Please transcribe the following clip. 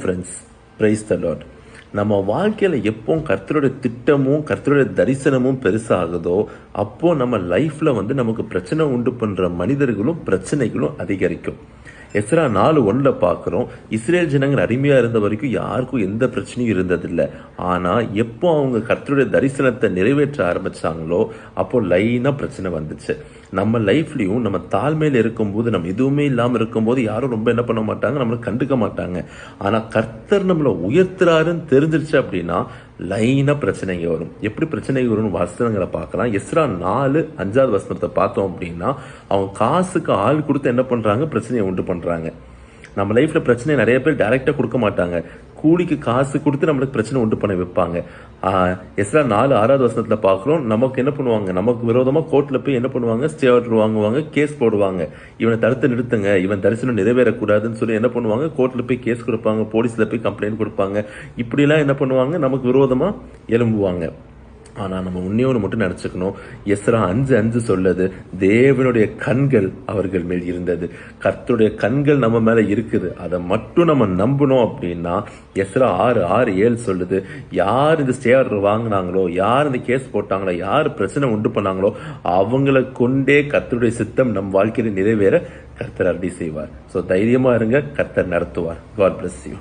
Friends praise the Lord நம்ம வாழ்க்கையில் எப்போ கர்த்தருடைய திட்டமும் கர்த்தருடைய தரிசனமும் பெருசாகுதோ அப்போது நம்ம லைஃப்ல வந்து நமக்கு பிரச்சனை உண்டு பண்ணுற மனிதர்களும் பிரச்சனைகளும் அதிகரிக்கும். எஸ்ரா நாலு ஒன்றில் பார்க்குறோம். இஸ்ரேல் ஜனங்கள் அருமையாக இருந்த வரைக்கும் யாருக்கும் எந்த பிரச்சனையும் இருந்ததில்லை. ஆனால் எப்போ அவங்க கர்த்தருடைய தரிசனத்தை நிறைவேற்ற ஆரம்பிச்சாங்களோ அப்போது லைனாக பிரச்சனை வந்துச்சு. நம்ம லைஃப்லையும் நம்ம தாழ்மையில் இருக்கும்போது நம்ம எதுவுமே இல்லாமல் இருக்கும்போது யாரும் ரொம்ப என்ன பண்ண மாட்டாங்க நம்மளை கண்டுக்க மாட்டாங்க. ஆனால் கர்த்தர் நம்மளை உயர்த்துறாருன்னு தெரிஞ்சிருச்சு அப்படின்னா லைனாக பிரச்சனைங்க வரும். எப்படி பிரச்சனைங்க வரும்னு வசனங்களை பார்க்கலாம். எஸ்ரா நாலு அஞ்சாவது வசனத்தை பார்த்தோம் அப்படின்னா அவங்க காசுக்கு ஆள் கொடுத்து என்ன பண்ணுறாங்க பிரச்சனையை உண்டு பண்ணுறாங்க நம்ம லைஃப்பில் பிரச்சனை நிறைய பேர் டைரெக்டாக கொடுக்க மாட்டாங்க. கூலிக்கு காசு கொடுத்து நம்மளுக்கு பிரச்சனை உண்டு பண்ண வைப்பாங்க. எஸ்ரா நாலு ஆறாவது வசனத்தில் பார்க்குறோம். நமக்கு என்ன பண்ணுவாங்க? நமக்கு விரோதமாக கோர்ட்டில் போய் என்ன பண்ணுவாங்க? ஸ்டே ஆர்டர் வாங்குவாங்க கேஸ் போடுவாங்க. இவனை தடுத்து நிறுத்துங்க இவன் தரிசனம் நிறைவேறக்கூடாதுன்னு சொல்லி என்ன பண்ணுவாங்க? கோர்ட்டில் போய் கேஸ் கொடுப்பாங்க போலீஸில் போய் கம்ப்ளைண்ட் கொடுப்பாங்க. இப்படிலாம் என்ன பண்ணுவாங்க? நமக்கு விரோதமாக எழும்புவாங்க. ஆனால் நம்ம உன்னே ஒன்று மட்டும் நினச்சிக்கணும். எஸ்ரா அஞ்சு அஞ்சு சொல்லுது தேவனுடைய கண்கள் அவர்கள் மேல் இருந்தது. கர்த்தருடைய கண்கள் நம்ம மேலே இருக்குது. அதை மட்டும் நம்ம நம்பணும் அப்படின்னா எஸ்ரா ஆறு ஆறு ஏழு சொல்லுது. யார் இந்த ஸ்டே ஆர்டர் வாங்கினாங்களோ யார் இந்த கேஸ் போட்டாங்களோ யார் பிரச்சனை உண்டு பண்ணாங்களோ அவங்கள கொண்டே கர்த்தருடைய சித்தம் நம் வாழ்க்கையில நிறைவேற கர்த்தர் அருளி செய்வார். ஸோ தைரியமாக இருங்க. கர்த்தர் நடத்துவார். God bless you